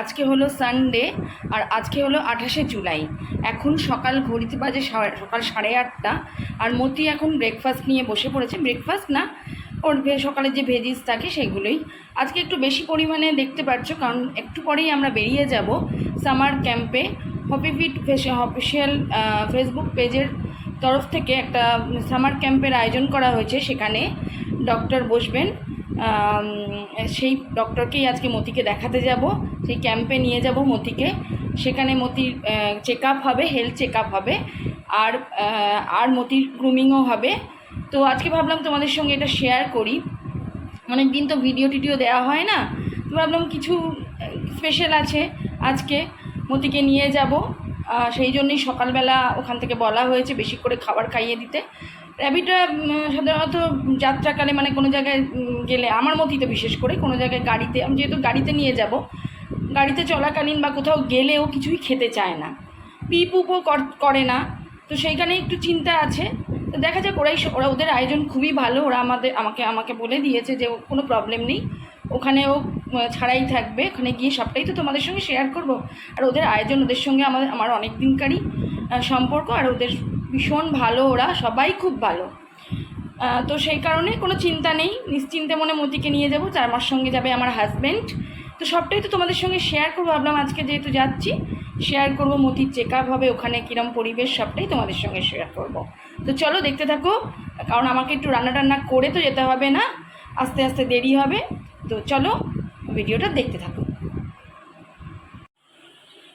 আজকে হলো সানডে আর আজকে হলো আঠাশে জুলাই। এখন সকাল ঘড়িতে বাজে সকাল সাড়ে আটটা। আর মতি এখন ব্রেকফাস্ট নিয়ে বসে পড়েছে। ব্রেকফাস্ট না, ওর সকালে যে ভেজিস থাকে সেগুলোই। আজকে একটু বেশি পরিমাণে দেখতে পাচ্ছ কারণ একটু পরেই আমরা বেরিয়ে যাব সামার ক্যাম্পে হপিফিট অফিসিয়াল ফেসবুক পেজের তরফ থেকে একটা সামার ক্যাম্পের আয়োজন করা হয়েছে। সেখানে ডক্টর বসবেন। সেই ডক্টরকেই আজকে মতিকে দেখাতে যাব। সেই ক্যাম্পে নিয়ে যাব মতিকে। সেখানে মতির চেক আপ হবে হেলথ চেক হবে। আর আর মতির গ্রুমিংও হবে। তো আজকে ভাবলাম তোমাদের সঙ্গে এটা শেয়ার করি। অনেক দিন তো ভিডিও টিডিও দেওয়া হয় না। তো ভাবলাম কিছু স্পেশাল আছে আজকে মতিকে নিয়ে যাব। সেই জন্যই সকালবেলা ওখান থেকে বলা হয়েছে বেশি করে খাবার খাইয়ে দিতে। র্যাবিটা সাধারণত যাত্রাকালে মানে কোনো জায়গায় গেলে আমার মতই তো বিশেষ করে কোনো জায়গায় গাড়িতে আমি যেহেতু গাড়িতে নিয়ে যাব গাড়িতে চলাকালীন বা কোথাও গেলেও কিছুই খেতে চায় না। পিপুপও কর- না তো সেইখানে একটু চিন্তা আছে। তো দেখা যাক ওরাই ওরা ওদের আয়োজন খুবই ভালো ওরা আমাদের আমাকে আমাকে বলে দিয়েছে যে ও- কোনো প্রবলেম নেই। ওখানেও আহ, ছাড়াই থাকবে ওখানে গিয়ে সবটাই তো তোমাদের সঙ্গে শেয়ার করব। আর ওদের আয়োজন ওদের সঙ্গে আমাদের আমার অনেক দিনকারই সম্পর্ক আর ওদের ভীষণ ভালো, ওরা সবাই খুব ভালো। তো সেই কারণে কোনো চিন্তা নেই, নিশ্চিন্তে মনে মতিকে নিয়ে যাব চার মাস সঙ্গে যাবে আমার হাজব্যান্ড তো সবটাই তো তোমাদের সঙ্গে শেয়ার করব, ভাবলাম আজকে যেহেতু যাচ্ছি শেয়ার করব, মতির চেক আপ হবে, ওখানে কীরম পরিবেশ, সবটাই তোমাদের সঙ্গে শেয়ার করব। তো চলো দেখতে থাকো, কারণ আমাকে একটু রান্না টান্না করে তো যেতে হবে না, আস্তে আস্তে দেরি হবে। তো চলো, ভিডিওটা দেখতে থাকো।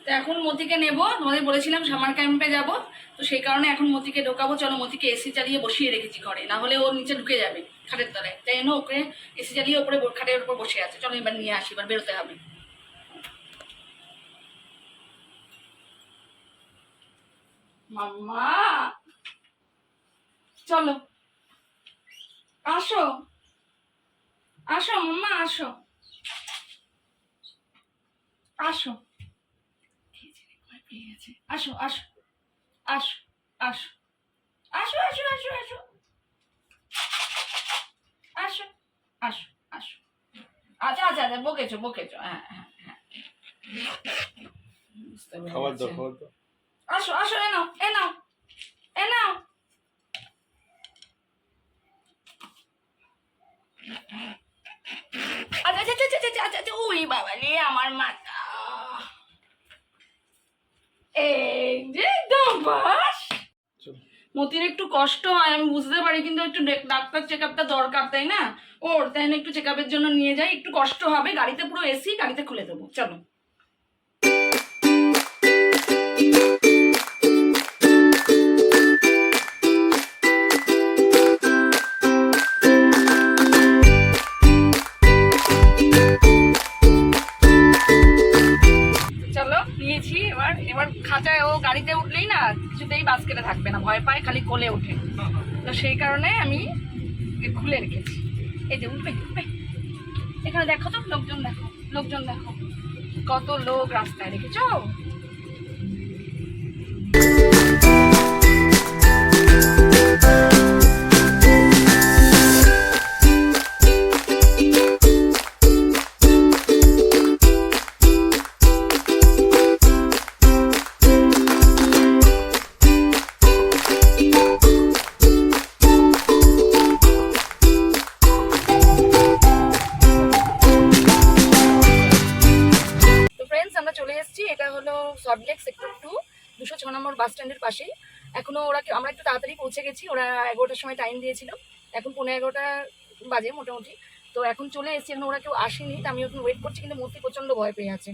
তো এখন মতিকে নেব। তোমাদের বলেছিলাম সামার ক্যাম্পে যাব। তো সেই কারণে এখন মতিকে ঢোকাবো। চলো মতিকে এসি চালিয়ে বসিয়ে রেখেছি ঘরে। না হলে ওর নিচে ঢুকে যাবে খাটের তলায়। তাই জন্য ওকে এসি চালিয়ে ওপরে খাটের উপর বসে আছে। চলো এবার নিয়ে আসি, এবার বেরোতে হবে। মাম্মা! চলো। আসো। আসো মাম্মা, আসো। আসো। পেয়ে গেছে। আসো আসো আসো আসো আসো আসো আসো আসো আসো আসো আসো আচ্ছা আচ্ছা আচ্ছা বকেছো বকেছো হ্যাঁ হ্যাঁ হ্যাঁ। খাবার দাও খাবার দাও আসো আসো এ নাও এ নাও এ নাও আচ্ছা আচ্ছা আচ্ছা আচ্ছা আচ্ছা আচ্ছা উই বাবা রে আমার মাথা চলো। মতির একটু কষ্ট হয় আমি বুঝতে পারি কিন্তু একটু ডাক্তার চেক আপটা দরকার তাই না? ওর তাই একটু চেক আপের জন্য নিয়ে যাই একটু কষ্ট হবে গাড়িতে পুরো এসি গাড়িতে খুলে দেবো চলো। খাঁচায় ও গাড়িতে উঠলেই না কিছুতেই বাস্কেটে থাকবে না, ভয় পায় খালি কোলে ওঠে। তো সেই কারণে আমি খুলে রেখেছি। এই যে উঠবে উঠবে। এখানে দেখো তো, লোকজন দেখো লোকজন দেখো। কত লোক রাস্তায়, দেখেছ? পৌঁছে গেছি। ওরা এগারোটার সময় টাইম দিয়েছিল। এখন পনেরো এগারোটা বাজে মোটামুটি। তো এখন চলে এসেছি। এখন ওরা কেউ আসেনি, তো আমি ওখানে ওয়েট করছি, কিন্তু মূর্তি প্রচণ্ড ভয় পেয়ে আছে।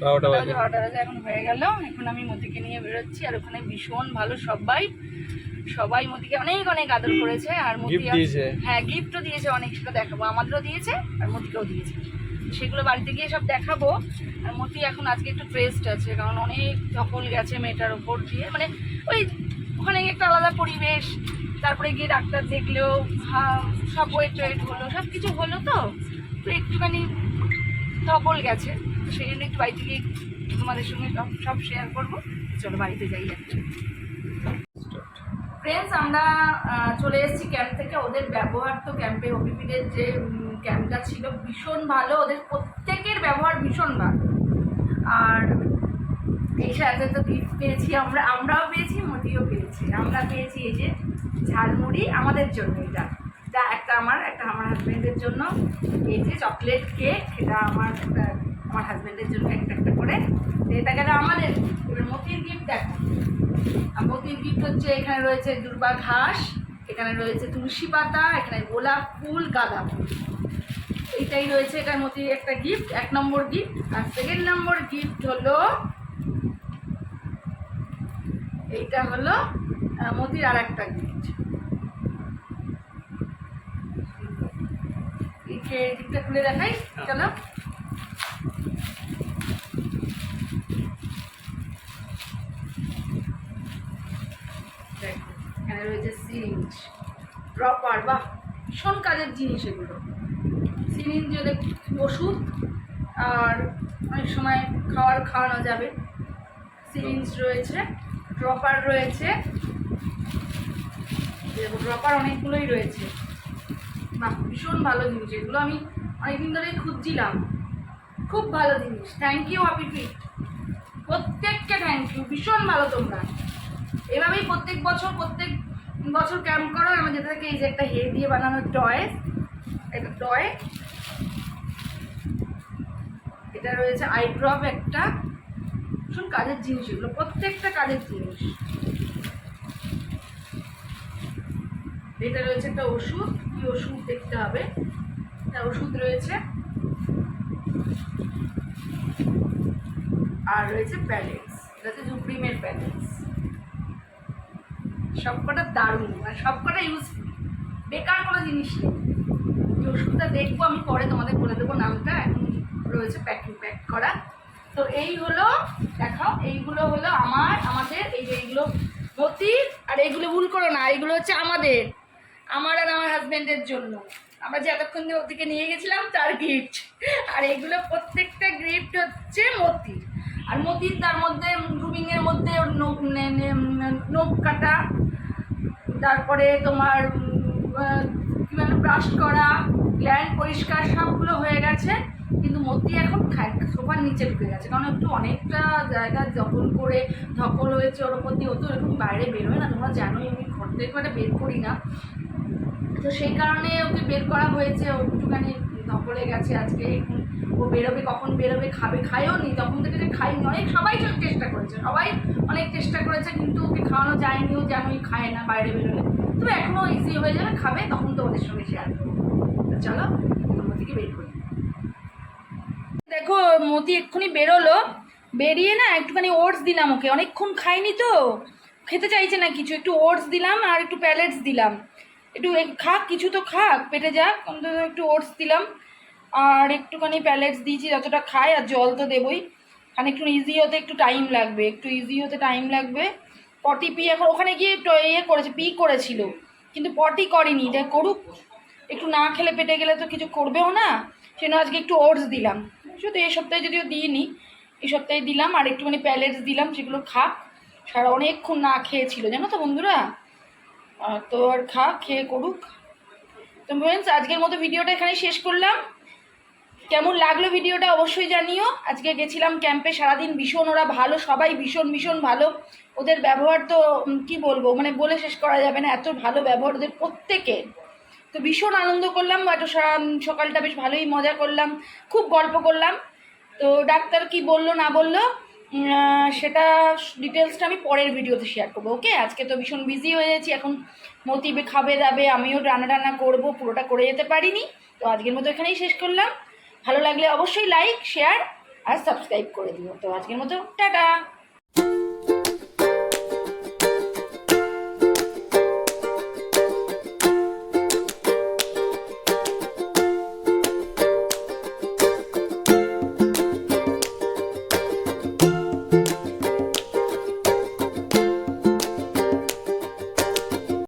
বারোটা। বাজে বাজে। বারোটা বাজে এখন হয়ে গেল। এখন আমি মতিকে নিয়ে বেরোচ্ছি আর ওখানে ভীষণ ভালো সবাই। সবাই মতিকে অনেক অনেক আদর করেছে আর মতি হ্যাঁ গিফটও দিয়েছে অনেক সেটা দেখাবো। আমাদেরও দিয়েছে আর মতিকেও দিয়েছে। সেগুলো বাড়িতে গিয়ে সব দেখাবো। আর মতি এখন আজকে একটু ট্রেস্ট আছে কারণ অনেক ধকল গেছে মেয়েটার ওপর দিয়ে। মানে ওই ওখানে একটা আলাদা পরিবেশ তারপরে গিয়ে ডাক্তার দেখলেও হা- সব ওয়েট ওয়েট হলো সব কিছু হলো তো। তো একটুখানি ধকল গেছে সেই জন্য একটু বাড়িতে গিয়ে তোমাদের সঙ্গে সব সব শেয়ার করব। চলো বাড়িতে যাই একটা ফ্রেন্ডস আমরা চলে এসেছি ক্যাম্প থেকে। ওদের ব্যবহার তো ক্যাম্পে ওপিপিদের যে ক্যাম্পটা ছিল, ভীষণ ভালো। ওদের প্রত্যেকের ব্যবহার ভীষণ ভালো। আর এই সাথে তো গিফট পেয়েছি আমরা, আমরাও পেয়েছি, মতিও পেয়েছি। আমরা পেয়েছি এই যে ঝালমুড়ি আমাদের জন্য এটা আমার একটা আমার হাজব্যান্ডের জন্য এই যে চকলেট কেক এটা আমার আমার হাজব্যান্ডের জন্য একটা একটা করে। এটা গেল আমাদের। এবার মতির গিফট দেখো। মতির গিফট হচ্ছে, এখানে রয়েছে দুর্বা ঘাস, এখানে রয়েছে তুলসী পাতা, এখানে গোলাপ ফুল, গাঁদা ফুল। এইটাই রয়েছে এটার মতির একটা গিফট এক নম্বর গিফট আর সেকেন্ড নম্বর গিফট হলো এইটা হলো মতির আর একটা গিফট গিফটটা খুলে দেখাই, চলো। এখানে রয়েছে সিরিঞ্জ। ড্রপার বা ভীষণ কাজের জিনিস এগুলো। সিরিঞ্জ ওদের ওষুধ, আর অনেক সময় খাওয়ার খাওয়ানো যাবে। সিরিঞ্জ রয়েছে ড্রপার রয়েছে। ড্রপার অনেকগুলোই রয়েছে। বাহ ভীষণ ভালো জিনিস, এগুলো আমি অনেকদিন ধরে খুঁজছিলাম। খুব ভালো জিনিস। থ্যাংক ইউ ফিট প্রত্যেককে থ্যাংক ইউ ভীষণ ভালো তোমরা। এভাবেই প্রত্যেক বছর প্রত্যেক বছর ক্যাম্প করো যেটা থেকে এই যে একটা হে দিয়ে বানানো টয় একটা টয় এটা রয়েছে আই ড্রপ একটা। ভীষণ কাজের জিনিস এগুলো, প্রত্যেকটা কাজের জিনিস। এটা রয়েছে একটা ওষুধ। কি ওষুধ দেখতে হবে। একটা ওষুধ রয়েছে। আর রয়েছে প্যালেটস। এটা হচ্ছে জুপ্রিমের প্যালেটস। সবকটা দারুণ মানে সবকটা ইউজফুল বেকার কোনো জিনিস নেই। এই ওষুধটা দেখব, আমি পরে তোমাদের বলে দেবো নামটা। এখন রয়েছে প্যাকিং প্যাক করা। তো এই হলো, দেখাও, এইগুলো হলো আমার, আমাদের, এই যে এইগুলো মতির আর এইগুলো ভুল করো না, এইগুলো হচ্ছে আমাদের। আমার আর আমার হাজব্যান্ডের জন্য। আমরা যে এতক্ষণ যে ওদিকে নিয়ে গেছিলাম, তার গিফট আর এগুলো প্রত্যেকটা গিফট হচ্ছে মতির। আর মতির তার মধ্যে গ্রুমিংয়ের মধ্যে ওর নখ নে- নে- নখ কাটা। তারপরে তোমার কি বলে ব্রাশ করা গ্ল্যান্ড পরিষ্কার সবগুলো হয়ে গেছে। কিন্তু মতি এখন সোফার নিচে ঢুকে গেছে। কারণ একটু অনেকটা জায়গা দখল করে ধকল হয়েছে ওর ওপর দিয়ে, ও তো এরকম বাইরে বেরোয় না। তোমরা জানোই আমি ঘর থেকে বের করি না। তো সেই কারণে ওকে বের করা হয়েছে, ও একটুখানি ধকলে গেছে আজকে। এখন ও বেরোবে, কখন বেরোবে, খাবে, খায়ও নি। তখন থেকে যে খাইনি অনেক সবাই চেষ্টা করেছে, সবাই অনেক চেষ্টা করেছে, কিন্তু ওকে খাওয়ানো যায়নি। ও জানোই খায় না, বাইরে বেরোলে। তবে এখনও ইজি হয়ে যাবে, খাবে, তখন তো ওদের সঙ্গে শেয়ার করব। তো চলো, আমার থেকে বের করি। দেখো, মতি এক্ষুনি বেরোলো। বেরিয়ে না একটুখানি ওটস দিলাম ওকে। অনেকক্ষণ খাইনি তো। খেতে চাইছে না কিছু, একটু ওটস দিলাম আর একটু প্যালেটস দিলাম। একটু খাক কিছু তো খাক পেটে যাক অন্তত একটু ওটস দিলাম। আর একটুখানি প্যালেটস দিয়েছি, যতটা খায় আর জল তো দেবই। কারণ একটু ইজি হতে একটু টাইম লাগবে, একটু ইজি হতে টাইম লাগবে। পটি পি এখন, ওখানে গিয়ে ইয়ে করেছে, পি করেছিল। কিন্তু পটি করেনি দেখ করুক। একটু না খেলে পেটে গেলে তো কিছু করবেও না, সেজন্য আজকে একটু ওটস দিলাম। শুধু এই সপ্তাহে যদিও দিইনি এই সপ্তাহে দিলাম, আর একটুখানি প্যালেটস দিলাম, সেগুলো খাক। সারা অনেকক্ষণ না খেয়েছিল, জানো তো বন্ধুরা? তো আর খা, খেয়ে করুক। তো ফ্রেন্ডস আজকের মতো ভিডিওটা এখানে শেষ করলাম। কেমন লাগল ভিডিওটা অবশ্যই জানিও। আজকে গেছিলাম ক্যাম্পে সারাদিন ভীষণ, ওরা ভালো, সবাই ভীষণ ভীষণ ভালো। ওদের ব্যবহার তো কি বলব মানে বলে শেষ করা যাবে না, এত ভালো ব্যবহার ওদের প্রত্যেকে তো ভীষণ আনন্দ করলাম একটু সকালটা বেশ ভালোই মজা করলাম, খুব গল্প করলাম। তো ডাক্তার কি বলল, না বলল সেটা ডিটেলসটা আমি পরের ভিডিওতে শেয়ার করব ওকে আজকে তো ভীষণ বিজি হয়ে যাচ্ছি এখন মতিবে খাবে দাবে, আমিও রান্না টান্না করব, পুরোটা করে যেতে পারিনি, তো আজকের মতো এখানেই শেষ করলাম। ভালো লাগলে অবশ্যই লাইক শেয়ার আর সাবস্ক্রাইব করে দিও, তো আজকের মতো, টাটা!